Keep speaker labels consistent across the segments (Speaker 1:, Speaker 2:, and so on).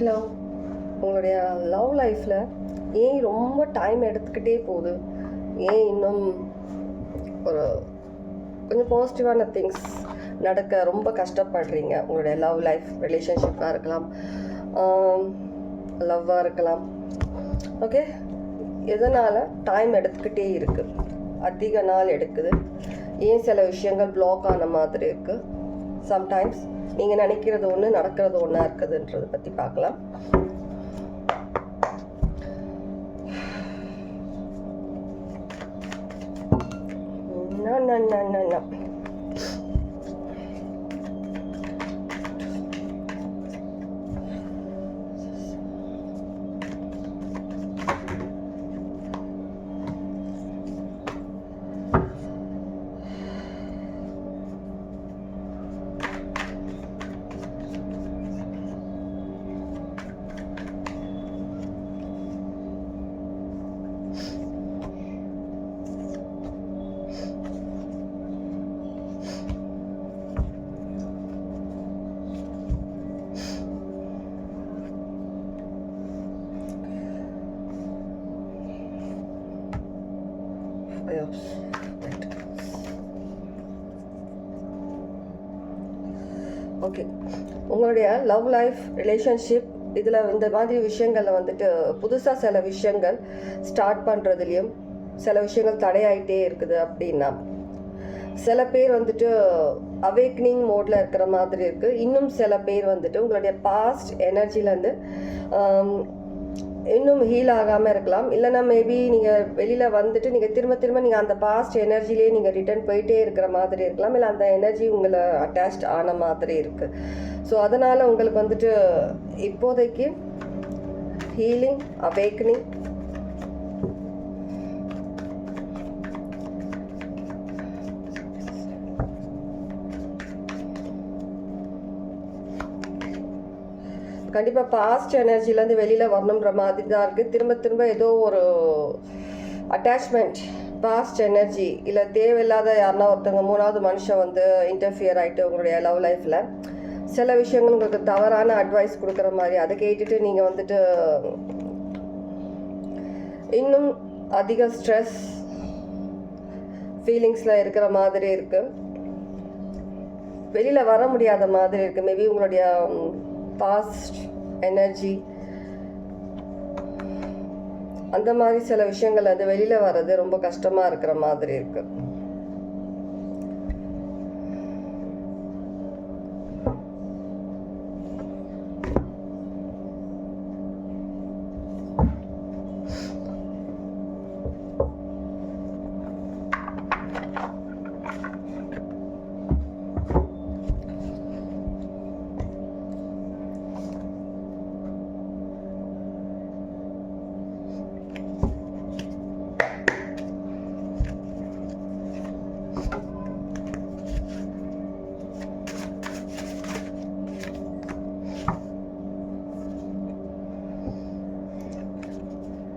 Speaker 1: Hello. உங்களுடைய love லைஃப்பில் ஏன் ரொம்ப டைம் எடுத்துக்கிட்டே போகுது? ஏன் இன்னும் ஒரு கொஞ்சம் பாசிட்டிவான திங்ஸ் நடக்க ரொம்ப கஷ்டப்படுறீங்க? உங்களுடைய லவ் லைஃப் ரிலேஷன்ஷிப்பாக இருக்கலாம். லவ்வாக இருக்கலாம். ஓகே எதனால் டைம் எடுத்துக்கிட்டே இருக்குது அதிக நாள் எடுக்குது. ஏன் சில விஷயங்கள் பிளாக் ஆன மாதிரி இருக்குது சம்டைம்ஸ் நீங்கள் நினைக்கிறது ஒன்று நடக்கிறது ஒன்றா இருக்குதுன்றதை பற்றி பார்க்கலாம். நான் ஐயோ ஓகே உங்களுடைய லவ் லைஃப் ரிலேஷன்ஷிப் இதில் இந்த மாதிரி விஷயங்களில் வந்துட்டு புதுசாக சில விஷயங்கள் ஸ்டார்ட் பண்ணுறதுலையும் சில விஷயங்கள் தடையாயிட்டே இருக்குது அப்படின்னா சில பேர் வந்துட்டு அவேக்னிங் மோடில் இருக்கிற மாதிரி இருக்குது இன்னும் சில பேர் வந்துட்டு உங்களுடைய பாஸ்ட் எனர்ஜிலேருந்து இன்னும் ஹீல் ஆகாமல் இருக்கலாம். இல்லைன்னா மேபி நீங்கள் வெளியில் வந்துட்டு நீங்கள் திரும்ப திரும்ப நீங்கள் அந்த பாஸ்ட் எனர்ஜிலேயே நீங்கள் ரிட்டர்ன் போயிட்டே இருக்கிற மாதிரி இருக்கலாம். இல்லை அந்த எனர்ஜி உங்களை அட்டாச்ட் ஆன மாதிரி இருக்குது ஸோ அதனால் உங்களுக்கு வந்துட்டு இப்போதைக்கு ஹீலிங் அவேக்னிங் கண்டிப்பாக பாஸ்ட் எனர்ஜிலேருந்து வெளியில் வரணுன்ற மாதிரி தான் இருக்குது திரும்ப திரும்ப ஏதோ ஒரு அட்டாச்மெண்ட் பாஸ்ட் எனர்ஜி இல்லை தேவையில்லாத யாருன்னா ஒருத்தவங்க மூணாவது மனுஷன் வந்து இன்டர்ஃபியர் ஆகிட்டு உங்களுடைய லவ் லைஃப்பில் சில விஷயங்கள் உங்களுக்கு தவறான அட்வைஸ் கொடுக்குற மாதிரி அதை கேட்டுட்டு நீங்கள் வந்துட்டு இன்னும் அதிக ஸ்ட்ரெஸ் ஃபீலிங்ஸில் இருக்கிற மாதிரி இருக்குது வெளியில் வர முடியாத மாதிரி இருக்குது மேபி உங்களுடைய பாஸ்ட் எனர்ஜி அந்த மாதிரி சில விஷயங்கள் அது வெளியில் வர்றது ரொம்ப கஷ்டமாக இருக்கிற மாதிரி இருக்குது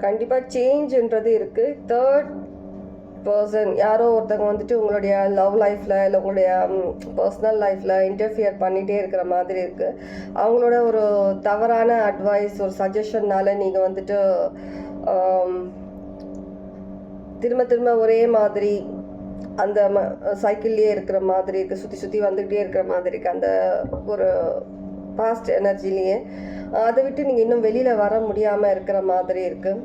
Speaker 1: கண்டிப்பாக சேஞ்சுன்றது இருக்குது தேர்ட் பர்சன் யாரோ ஒருத்தவங்க வந்துட்டு உங்களுடைய லவ் லைஃப்பில் இல்லை உங்களுடைய பர்சனல் லைஃப்பில் இன்டர்ஃபியர் பண்ணிகிட்டே இருக்கிற மாதிரி இருக்குது அவங்களோட ஒரு தவறான அட்வைஸ் ஒரு சஜஷன்னால் நீங்கள் வந்துட்டு திரும்ப திரும்ப ஒரே மாதிரி அந்த ம சைக்கிள்லேயே இருக்கிற மாதிரி இருக்குது சுற்றி சுற்றி வந்துக்கிட்டே இருக்கிற மாதிரி இருக்குது அந்த ஒரு பாஸ்ட் எனர்ஜிலேயே அதை விட்டு நீங்கள் இன்னும் வெளியில் வர முடியாமல் இருக்கிற மாதிரி இருக்குது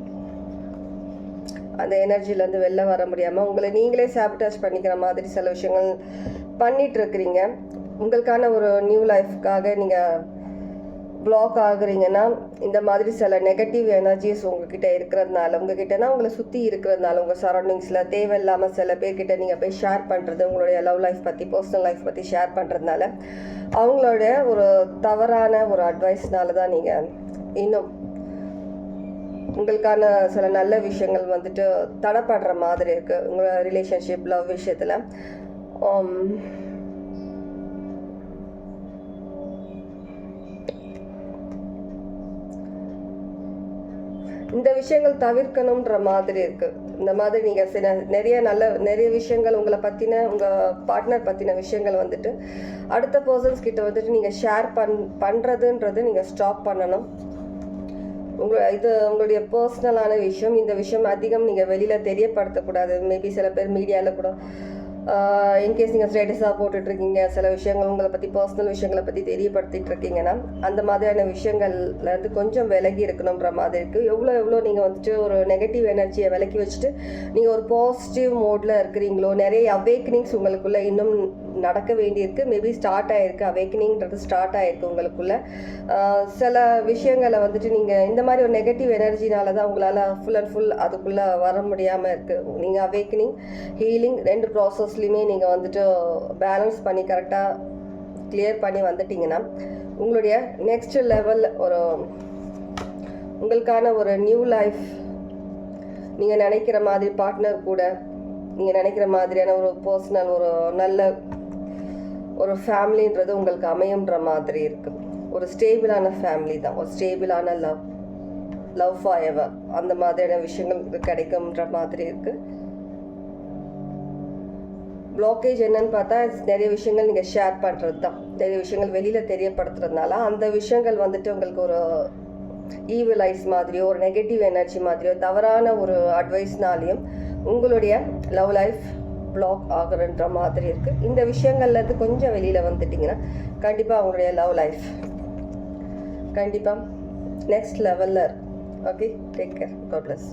Speaker 1: அந்த எனர்ஜிலேருந்து வெளில வர முடியாமல் உங்களை நீங்களே சாபிட்டாச் பண்ணிக்கிற மாதிரி சில விஷயங்கள் பண்ணிகிட்ருக்கிறீங்க உங்களுக்கான ஒரு நியூ லைஃப்க்காக நீங்கள் பிளாக் ஆகுறீங்கன்னா இந்த மாதிரி சில நெகட்டிவ் எனர்ஜிஸ் உங்ககிட்ட இருக்கிறதுனால உங்ககிட்டனா உங்களை சுற்றி இருக்கிறதுனால உங்கள் சரௌண்டிங்ஸில் தேவையில்லாமல் சில பேர்கிட்ட நீங்கள் போய் ஷேர் பண்ணுறது உங்களுடைய லவ் லைஃப் பற்றி பர்சனல் லைஃப் பற்றி ஷேர் பண்ணுறதுனால அவங்களோட ஒரு தவறான ஒரு அட்வைஸ்னால தான் நீங்கள் இன்னும் உங்களுக்கான சில நல்ல விஷயங்கள் வந்துட்டு தடைப்படுற மாதிரி இருக்குது உங்களோட ரிலேஷன்ஷிப் லவ் விஷயத்தில். Um, இந்த விஷயங்கள் தவிர்க்கணுன்ற மாதிரி இருக்குது இந்த மாதிரி நீங்கள் சில நிறைய நல்ல நிறைய விஷயங்கள் உங்களை பற்றின உங்கள் பார்ட்னர் பற்றின விஷயங்கள் வந்துட்டு அடுத்த பர்சன்ஸ் கிட்ட வந்துட்டு நீங்கள் ஷேர் பண் பண்ணுறதுன்றது நீங்கள் ஸ்டாப் பண்ணணும். உங்க இது உங்களுடைய பர்சனலான விஷயம். இந்த விஷயம் அதிகம் நீங்கள் வெளியில் தெரியப்படுத்தக்கூடாது. மேபி சில பேர் மீடியாவில் கூட இன்கேஸ் நீங்கள் ஸ்டேட்டஸாக போட்டுட்ருக்கீங்க சில விஷயங்கள் உங்களை பற்றி பர்சனல் விஷயங்களை பற்றி தெரியப்படுத்திட்டு இருக்கீங்கன்னா அந்த மாதிரியான விஷயங்கள்லேருந்து கொஞ்சம் விலகி இருக்கணுன்ற மாதிரி இருக்குது எவ்வளோ எவ்வளோ நீங்கள் வந்துட்டு ஒரு நெகட்டிவ் எனர்ஜியை விலக்கி வச்சுட்டு நீங்கள் ஒரு பாசிட்டிவ் மோடில் இருக்கிறீங்களோ நிறைய அவேக்கனிங்ஸ் உங்களுக்குள்ளே இன்னும் நடக்க வேண்டியிருக்கு. மேபி ஸ்டார்ட் ஆகிருக்கு அவேக்கனிங்கிறது ஸ்டார்ட் ஆகிருக்கு உங்களுக்குள்ள. சில விஷயங்களை வந்துட்டு நீங்கள் இந்த மாதிரி ஒரு நெகட்டிவ் எனர்ஜினால தான் உங்களால் ஃபுல் அண்ட் ஃபுல் அதுக்குள்ளே வர முடியாமல் இருக்குது நீங்கள் அவேக்கனிங் ஹீலிங் ரெண்டு ப்ராசஸ்லையுமே நீங்கள் வந்துட்டு பேலன்ஸ் பண்ணி கரெக்டாக கிளியர் பண்ணி வந்துட்டீங்கன்னா உங்களுடைய நெக்ஸ்ட் லெவல் ஒரு உங்களுக்கான ஒரு நியூ லைஃப் நீங்கள் நினைக்கிற மாதிரி பார்ட்னர் கூட நீங்கள் நினைக்கிற மாதிரியான ஒரு பர்சனல் ஒரு நல்ல ஒரு ஃபேமிலின்றது உங்களுக்கு அமையுன்ற மாதிரி இருக்கு. ஒரு ஸ்டேபிளான ஃபேமிலி தான். ஒரு ஸ்டேபிளான லவ் லவ் ஃபார் எவர் அந்த மாதிரியான விஷயங்கள் கிடைக்கும்ன்ற மாதிரி இருக்கு. பிளாக்கேஜ் என்னன்னு பார்த்தா நிறைய விஷயங்கள் நீங்கள் ஷேர் பண்ணுறது தான் நிறைய விஷயங்கள் வெளியில் தெரியப்படுத்துறதுனால அந்த விஷயங்கள் வந்துட்டு உங்களுக்கு ஒரு ஈவில் ஐஸ் மாதிரியோ ஒரு நெகட்டிவ் எனர்ஜி மாதிரியோ தவறான ஒரு அட்வைஸ்னாலையும் உங்களுடைய லவ் லைஃப் பிளாக் ஆகுறன்ற மாதிரி இருக்குது இந்த விஷயங்கள்லேருந்து கொஞ்சம் வெளியில் வந்துட்டிங்கன்னா கண்டிப்பாக அவங்களுடைய லவ் லைஃப் கண்டிப்பாக நெக்ஸ்ட் லெவலில் okay take care god bless